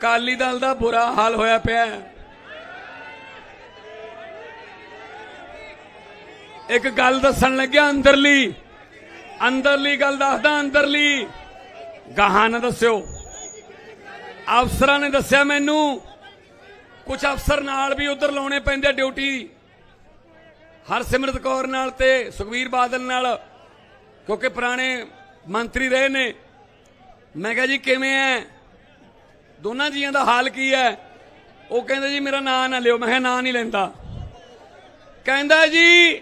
ਕਾਲੀ ਦਲ ਦਾ ਬੁਰਾ ਹਾਲ ਹੋਇਆ ਪਿਆ। ਇੱਕ ਗੱਲ ਦੱਸਣ ਲੱਗਿਆ ਅੰਦਰਲੀ। ਅੰਦਰਲੀ ਗੱਲ ਦੱਸਦਾ, ਅੰਦਰਲੀ। ਗਾਹਾਂ ਨਾ ਦੱਸਿਓ। ਅਫਸਰਾਂ ਨੇ ਦੱਸਿਆ ਮੈਨੂੰ ਕੁਝ ਅਫਸਰ ਨਾਲ ਵੀ ਉਧਰ ਲਾਉਣੇ ਪੈਂਦੇ ਡਿਊਟੀ। ਹਰਸਿਮਰਤ ਕੌਰ ਨਾਲ ਤੇ ਸੁਖਵੀਰ ਬਾਦਲ ਨਾਲ, ਕਿਉਂਕਿ ਪੁਰਾਣੇ ਮੰਤਰੀ ਰਹੇ ਨੇ। ਮੈਂ ਕਿਹਾ ਜੀ ਕਿਵੇਂ ਐ? ਦੋਨਾਂ ਜੀਆਂ ਦਾ ਹਾਲ ਕੀ ਹੈ? ਉਹ ਕਹਿੰਦੇ ਜੀ, ਮੇਰਾ ਨਾਂ ਨਾ ਲਿਓ। ਮੈਂ ਕਿਹਾ, ਨਾਂ ਨਹੀਂ ਲੈਂਦਾ। ਕਹਿੰਦਾ ਜੀ,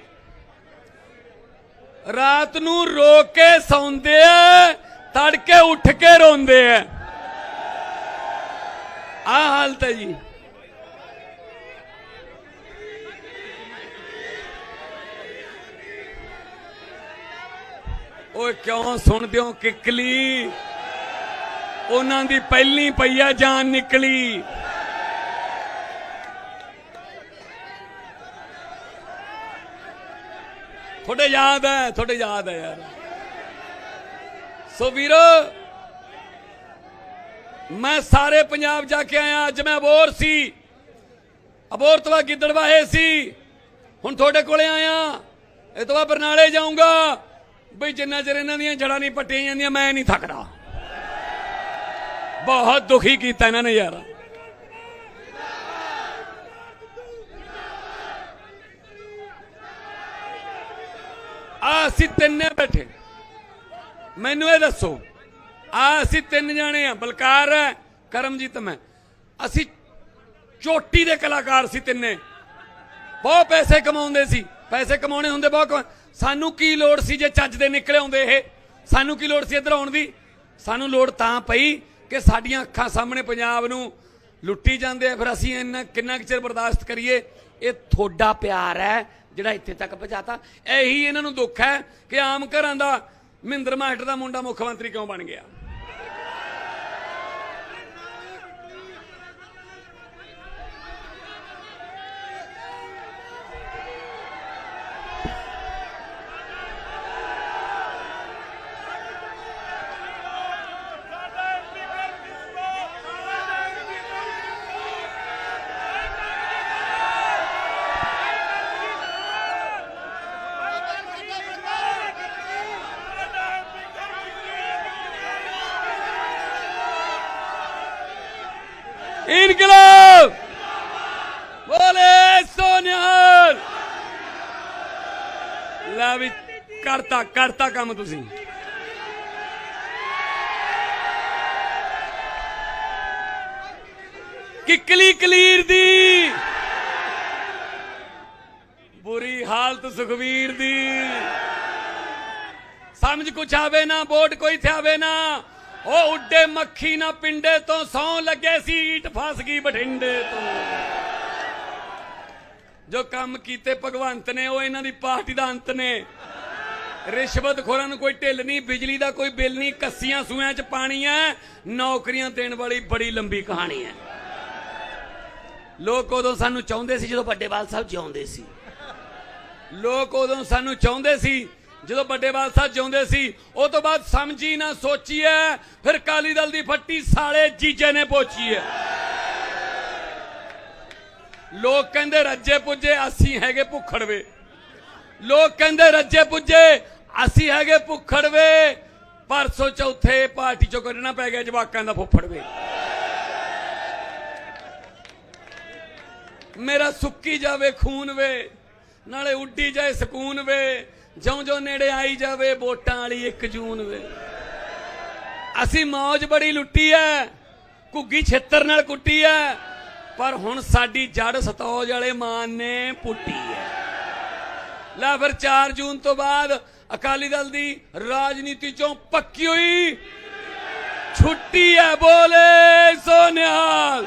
ਰਾਤ ਨੂੰ ਰੋ ਕੇ ਸੌਂਦੇ ਆ, ਤੜਕੇ ਉੱਠ ਕੇ ਰੋਂਦੇ ਆ। ਆ ਹਾਲਤ ਹੈ ਜੀ। ਓਏ, ਕਿਉਂ ਸੁਣਦੇ ਹੋ ਕਿਕਲੀ? ਉਹਨਾਂ ਦੀ ਪਹਿਲੀ ਪਈਆ ਜਾਨ ਨਿਕਲੀ। ਤੁਹਾਡੇ ਯਾਦ ਹੈ, ਤੁਹਾਡੇ ਯਾਦ ਹੈ ਯਾਰ। ਸੋ ਵੀਰੋ, ਮੈਂ ਸਾਰੇ ਪੰਜਾਬ ਜਾ ਕੇ ਆਇਆ, ਅੱਜ ਮੈਂ ਅਬੋਰ ਸੀ। ਅਬੋਰ ਤੋਂ ਬਾਅਦ ਗਿੱਦੜਵਾਹੇ ਸੀ। ਹੁਣ ਤੁਹਾਡੇ ਕੋਲੇ ਆਇਆ। ਇਹ ਤੋਂ ਬਾਅਦ ਬਰਨਾਲੇ ਜਾਊਂਗਾ। ਬਈ ਜਿੰਨਾ ਚਿਰ ਇਹਨਾਂ ਦੀਆਂ ਜੜਾਂ ਨਹੀਂ ਪੱਟੀਆਂ ਜਾਂਦੀਆਂ, ਮੈਂ ਨਹੀਂ ਥੱਕਦਾ। ਬਹੁਤ ਦੁਖੀ ਕੀਤਾ ਇਹਨਾਂ ਨੇ ਯਾਰ। ਆ ਅਸੀਂ ਤਿੰਨੇ ਬੈਠੇ। ਮੈਨੂੰ ਇਹ ਦੱਸੋ ਆ ਅਸੀਂ ਤਿੰਨ ਜਾਣੇ ਆ, ਬਲਕਾਰ ਹੈ ਕਰਮਜੀਤ, ਮੈਂ। ਅਸੀਂ ਚੋਟੀ ਦੇ ਕਲਾਕਾਰ ਸੀ ਤਿੰਨੇ। ਬਹੁਤ ਪੈਸੇ ਕਮਾਉਂਦੇ ਸੀ। ਪੈਸੇ ਕਮਾਉਣੇ ਹੁੰਦੇ ਬਹੁਤ ਕਮਾ- ਸਾਨੂੰ ਕੀ ਲੋੜ ਸੀ ਜੇ ਚੱਜ ਦੇ ਨਿਕਲੇ ਆਉਂਦੇ ਇਹ? ਸਾਨੂੰ ਕੀ ਲੋੜ ਸੀ ਇੱਧਰ ਆਉਣ ਦੀ? ਸਾਨੂੰ ਲੋੜ ਤਾਂ ਪਈ ਕਿ ਸਾਡੀਆਂ ਅੱਖਾਂ ਸਾਹਮਣੇ ਪੰਜਾਬ ਨੂੰ ਲੁੱਟੀ ਜਾਂਦੇ ਆ, ਫਿਰ ਅਸੀਂ ਇੰਨਾ ਕਿੰਨਾ ਕੁ ਚਿਰ ਬਰਦਾਸ਼ਤ ਕਰੀਏ? ਇਹ ਥੋੜਾ ਪਿਆਰ ਹੈ ਜਿਹੜਾ ਇੱਥੇ ਤੱਕ ਪਹੁੰਚਾਤਾ। ਇਹੀ ਇਹਨਾਂ ਨੂੰ ਦੁੱਖ ਹੈ ਕਿ ਆਮ ਘਰਾਂ ਦਾ ਮਹਿੰਦਰ ਮਾਸਟਰ ਦਾ ਮੁੰਡਾ ਮੁੱਖ ਮੰਤਰੀ ਕਿਉਂ ਬਣ ਗਿਆ? ਇਨਕਲਾਬ! ਬੋਲੇ ਸੋਨਿਹਾਲ ਲੈ ਵੀ ਕਰਤਾ ਕਰਤਾ ਕੰਮ ਤੁਸੀਂ। ਕਿਕਲੀ ਕਲੀਰ ਦੀ। ਬੁਰੀ ਹਾਲਤ ਸੁਖਵੀਰ ਦੀ। ਸਮਝ ਕੁਛ ਆਵੇ ਨਾ, ਵੋਟ ਕੋਈ ਥਿਆਵੇ ਨਾ। ਉਹ ਉੱਡੇ ਮੱਖੀ ਨਾ ਪਿੰਡੇ ਤੋਂ ਸੌ ਲੱਗੇ ਸੀ, ਈਟ ਫਸ ਗਈ ਬਠਿੰਡੇ ਤੋਂ। ਜੋ ਕੰਮ ਕੀਤੇ ਭਗਵੰਤ ਨੇ, ਉਹ ਇਹਨਾਂ ਦੀ ਪਾਰਟੀ ਦਾ ਅੰਤ ਨੇ। ਰਿਸ਼ਵਤ ਖੋਰਾਂ ਨੂੰ ਕੋਈ ਢਿੱਲ ਨਹੀਂ, ਬਿਜਲੀ ਦਾ ਕੋਈ ਬਿੱਲ ਨਹੀਂ, ਕੱਸੀਆਂ ਸੂਆਂ 'ਚ ਪਾਣੀ ਹੈ ਨੌਕਰੀਆਂ ਦੇਣ ਵਾਲੀ ਬੜੀ ਲੰਬੀ ਕਹਾਣੀ ਹੈ ਲੋਕ ਉਦੋਂ ਸਾਨੂੰ ਚਾਹੁੰਦੇ ਸੀ ਜਦੋਂ ਵੱਡੇਵਾਲ ਸਾਹਿਬ ਜਿਉਂਦੇ ਸੀ। ਲੋਕ ਉਦੋਂ ਸਾਨੂੰ ਚਾਹੁੰਦੇ ਸੀ ਜਦੋਂ ਵੱਡੇਵਾਲ ਸਾਹਿਬ ਜਿਉਂਦੇ ਸੀ, ਉਹ ਤੋਂ ਬਾਅਦ ਸਮਝੀ ਨਾ ਸੋਚੀ ਐ ਫਿਰ ਕਾਲੀ ਦਲ ਦੀ ਫੱਟੀ ਸਾਲੇ ਜੀਜੇ ਨੇ ਪੋਚੀ ਐ ਲੋਕ ਕਹਿੰਦੇ ਰੱਜੇ ਪੁੱਜੇ, ਅਸੀਂ ਹੈਗੇ ਭੁੱਖੜਵੇ। ਲੋਕ ਕਹਿੰਦੇ ਰੱਜੇ ਪੁੱਜੇ, ਅਸੀਂ ਹੈਗੇ ਭੁੱਖੜਵੇ। ਪਰਸੋਂ ਚੌਥੇ ਪਾਰਟੀ ਚੋਂ ਕੱਢਣਾ ਪੈ ਗਿਆ ਜਵਾਕਾਂ ਦਾ ਫੁੱਫੜਵੇ। ਮੇਰਾ ਸੁੱਕੀ ਜਾਵੇ, ਖੂਨ ਵੇ, ਨਾਲੇ ਉੱਡੀ ਜਾਏ ਸਕੂਨ ਵੇ। ਜਿਉਂ ਜਿਉਂ ਨੇੜੇ ਆਈ ਜਾਵੇ, ਵੋਟਾਂ ਵਾਲੀ 1 ਜੂਨ ਵੇ। ਅਸੀਂ ਮੌਜ ਬੜੀ ਲੁੱਟੀ ਐ, ਘੁੱਗੀ ਛੇਤਰ ਨਾਲ ਕੁੱਟੀ ਐ, ਪਰ ਹੁਣ ਸਾਡੀ ਜੜ ਸਤੌਜ ਵਾਲੇ ਮਾਨ ਨੇ ਪੁੱਟੀ ਐ। ਲੈ ਫਿਰ 4 ਜੂਨ ਤੋਂ ਬਾਅਦ ਅਕਾਲੀ ਦਲ ਦੀ ਰਾਜਨੀਤੀ ਚੋਂ ਪੱਕੀ ਹੋਈ। ਛੁੱਟੀ ਐ ਬੋਲੇ ਸੋਨਿਹਾਲ